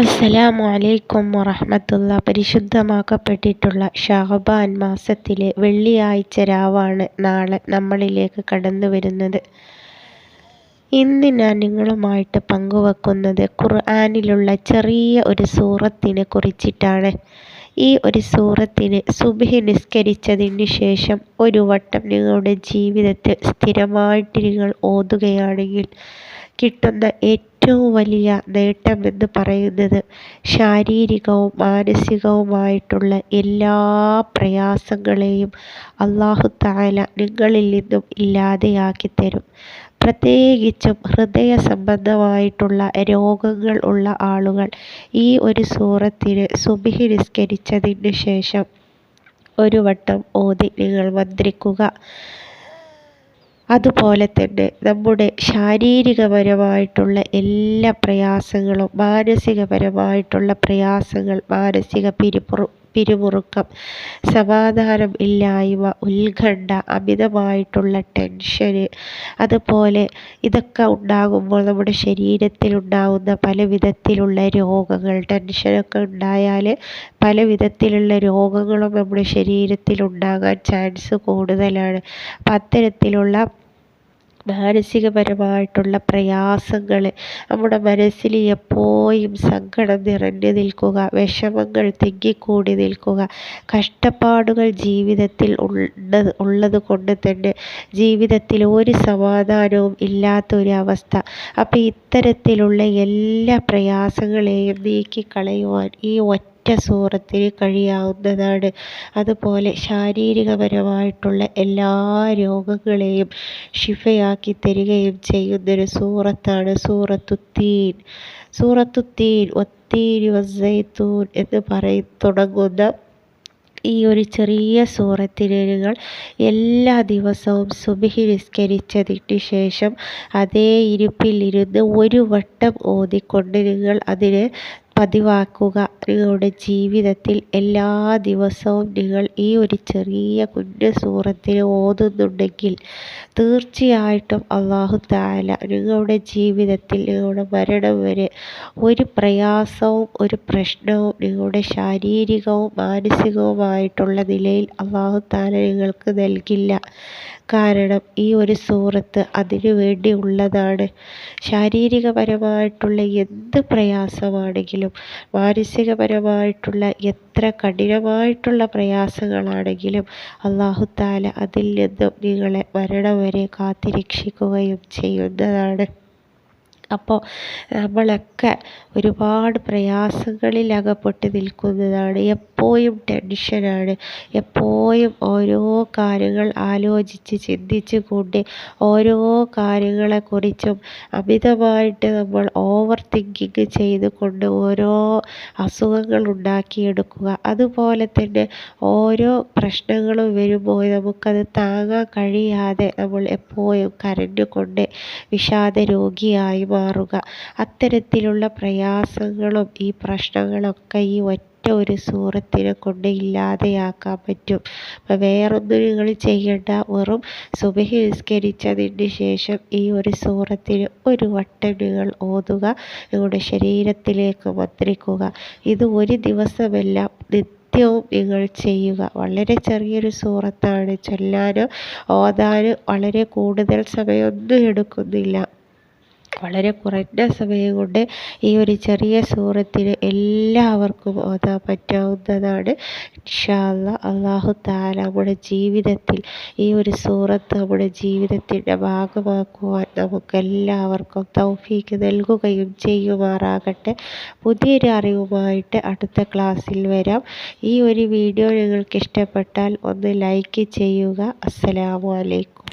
അസ്സലാമു അലൈക്കും വറഹമത്തുള്ള പരിശുദ്ധമാക്കപ്പെട്ടിട്ടുള്ള ഷാഹബാൻ മാസത്തിലെ വെള്ളിയാഴ്ച രാവാണ് നാളെ നമ്മളിലേക്ക് കടന്നു വരുന്നത്. ഇന്ന് ഞാൻ നിങ്ങളുമായിട്ട് പങ്കുവെക്കുന്നത് ഖുർആാനിലുള്ള ചെറിയ ഒരു സൂറത്തിനെ കുറിച്ചിട്ടാണ്. ഈ ഒരു സൂറത്തിന് സുബഹി നിസ്കരിച്ചതിന് ശേഷം ഒരു വട്ടം നിങ്ങളുടെ ജീവിതത്തിൽ സ്ഥിരമായിട്ട് നിങ്ങൾ ഓതുകയാണെങ്കിൽ കിട്ടുന്ന ഏറ്റവും വലിയ നേട്ടം എന്ന് പറയുന്നത് ശാരീരികവും മാനസികവുമായിട്ടുള്ള എല്ലാ പ്രയാസങ്ങളെയും അള്ളാഹു താല നിങ്ങളിൽ നിന്നും ഇല്ലാതെയാക്കി തരും പ്രത്യേകിച്ചും ഹൃദയ സംബന്ധമായിട്ടുള്ള രോഗങ്ങൾ ഉള്ള ആളുകൾ ഈ ഒരു സൂറത്തിന് സുബിഹി നിസ്കരിച്ചതിന് ശേഷം ഒരു വട്ടം ഓതി നിങ്ങൾ മന്ത്രിക്കുക. അതുപോലെ തന്നെ നമ്മുടെ ശാരീരികപരമായിട്ടുള്ള എല്ലാ പ്രയാസങ്ങളും മാനസികപരമായിട്ടുള്ള പ്രയാസങ്ങൾ മാനസിക പിരിപ്പുറ പിരിമുറുക്കം സമാധാനം ഇല്ലായ്മ ഉത്കണ്ഠ അമിതമായിട്ടുള്ള ടെൻഷന്. അതുപോലെ ഇതൊക്കെ ഉണ്ടാകുമ്പോൾ നമ്മുടെ ശരീരത്തിൽ ഉണ്ടാകുന്ന പല വിധത്തിലുള്ള രോഗങ്ങൾ ടെൻഷനൊക്കെ ഉണ്ടായാൽ പല വിധത്തിലുള്ള രോഗങ്ങളും നമ്മുടെ ശരീരത്തിൽ ഉണ്ടാകാൻ ചാൻസ് കൂടുതലാണ്. അപ്പം അത്തരത്തിലുള്ള മാനസികപരമായിട്ടുള്ള പ്രയാസങ്ങൾ നമ്മുടെ മനസ്സിൽ എപ്പോഴും സങ്കടം നിറഞ്ഞു നിൽക്കുക വിഷമങ്ങൾ തിങ്ങിക്കൂടി നിൽക്കുക കഷ്ടപ്പാടുകൾ ജീവിതത്തിൽ ഉള്ളത് ഉള്ളത് കൊണ്ട് തന്നെ ജീവിതത്തിൽ ഒരു സമാധാനവും ഇല്ലാത്ത ഒരു അവസ്ഥ. അപ്പോൾ ഇത്തരത്തിലുള്ള എല്ലാ പ്രയാസങ്ങളെയും നീക്കിക്കളയുവാൻ ഈ ഒറ്റ ഒറ്റ സൂറത്തിന് കഴിയാവുന്നതാണ്. അതുപോലെ ശാരീരികപരമായിട്ടുള്ള എല്ലാ രോഗങ്ങളെയും ഷിഫയാക്കി തരികയും ചെയ്യുന്നൊരു സൂറത്താണ് സൂറത്തുത്തീൻ സൂറത്തുത്തീൻ ഒത്തീരി വസൈത്തൂൻ എന്ന് പറയും തുടങ്ങുന്ന ഈ ഒരു ചെറിയ സൂറത്തിന് നിങ്ങൾ എല്ലാ ദിവസവും സുബിഹി നിസ്കരിച്ചതിന് ശേഷം അതേ ഇരിപ്പിലിരുന്ന് ഒരു വട്ടം ഓതിക്കൊണ്ട് നിങ്ങൾ അതിനെ പതിവാക്കുക നിങ്ങളുടെ ജീവിതത്തിൽ എല്ലാ ദിവസവും നിങ്ങൾ ഈ ഒരു ചെറിയ കുഞ്ഞു സൂറത്തിൽ ഓതുന്നുണ്ടെങ്കിൽ തീർച്ചയായിട്ടും അള്ളാഹു താല നിങ്ങളുടെ ജീവിതത്തിൽ നിങ്ങളുടെ മരണം വരെ ഒരു പ്രയാസവും ഒരു പ്രശ്നവും നിങ്ങളുടെ ശാരീരികവും മാനസികവുമായിട്ടുള്ള നിലയിൽ അള്ളാഹു താല നിങ്ങൾക്ക് നൽകില്ല. കാരണം ഈ ഒരു സൂറത്ത് അതിനു വേണ്ടി ഉള്ളതാണ്. ശാരീരികപരമായിട്ടുള്ള എന്ത് പ്രയാസമാണെങ്കിലും മാനസികപരമായിട്ടുള്ള എത്ര കഠിനമായിട്ടുള്ള പ്രയാസങ്ങളാണെങ്കിലും അള്ളാഹുത്താല അതിൽ നിന്നും നിങ്ങളെ മരണം വരെ കാത്തിരക്ഷിക്കുകയും ചെയ്യുന്നതാണ്. അപ്പോൾ നമ്മളൊക്കെ ഒരുപാട് പ്രയാസങ്ങളിൽ അകപ്പെട്ട് നിൽക്കുന്നതാണ്. എപ്പോഴും ടെൻഷനാണ്. എപ്പോഴും ഓരോ കാര്യങ്ങൾ ആലോചിച്ച് ചിന്തിച്ച് കൊണ്ട് ഓരോ കാര്യങ്ങളെക്കുറിച്ചും അമിതമായിട്ട് നമ്മൾ ഓവർ തിങ്കിങ് ചെയ്തുകൊണ്ട് ഓരോ അസുഖങ്ങൾ ഉണ്ടാക്കിയെടുക്കുക. അതുപോലെ തന്നെ ഓരോ പ്രശ്നങ്ങളും വരുമ്പോൾ നമുക്കത് താങ്ങാൻ കഴിയാതെ നമ്മൾ എപ്പോഴും കരഞ്ഞുകൊണ്ട് വിഷാദ രോഗിയായി മാറുക അത്തരത്തിലുള്ള പ്രയാസങ്ങളും ഈ പ്രശ്നങ്ങളൊക്കെ ഈ ഒറ്റ ഒരു സൂറത്തിനെ കൊണ്ട് ഇല്ലാതെയാക്കാൻ പറ്റും. അപ്പം വേറൊന്നും നിങ്ങൾ ചെയ്യേണ്ട. വെറും സുബഹി നിസ്കരിച്ചതിന് ശേഷം ഈ ഒരു സൂറത്തിന് ഒരു വട്ടം നിങ്ങൾ ഓതുക. നിങ്ങളുടെ ശരീരത്തിലേക്ക് മന്ത്രിക്കുക ഇത് ഒരു ദിവസമല്ല. നിത്യവും നിങ്ങൾ ചെയ്യുക. വളരെ ചെറിയൊരു സൂറത്താണ്. ചൊല്ലാനോ ഓതാനോ വളരെ കൂടുതൽ സമയമൊന്നും എടുക്കുന്നില്ല. വളരെ കുറഞ്ഞ സമയം കൊണ്ട് ഈ ഒരു ചെറിയ സൂറത്തിൽ എല്ലാവർക്കും ഓതാൻ പറ്റാവുന്നതാണ്. ഇൻഷാല്ല അള്ളാഹു താല നമ്മുടെ ജീവിതത്തിൽ ഈ ഒരു സൂറത്ത് നമ്മുടെ ജീവിതത്തിന്റെ ഭാഗമാക്കുവാൻ നമുക്കെല്ലാവർക്കും തൗഫീക്ക് നൽകുകയും ചെയ്യുമാറാകട്ടെ. പുതിയൊരു അറിവുമായിട്ട് അടുത്ത ക്ലാസ്സിൽ വരാം. ഈ ഒരു വീഡിയോ നിങ്ങൾക്ക് ഇഷ്ടപ്പെട്ടാൽ ഒന്ന് ലൈക്ക് ചെയ്യുക. അസ്സലാമു അലൈക്കും.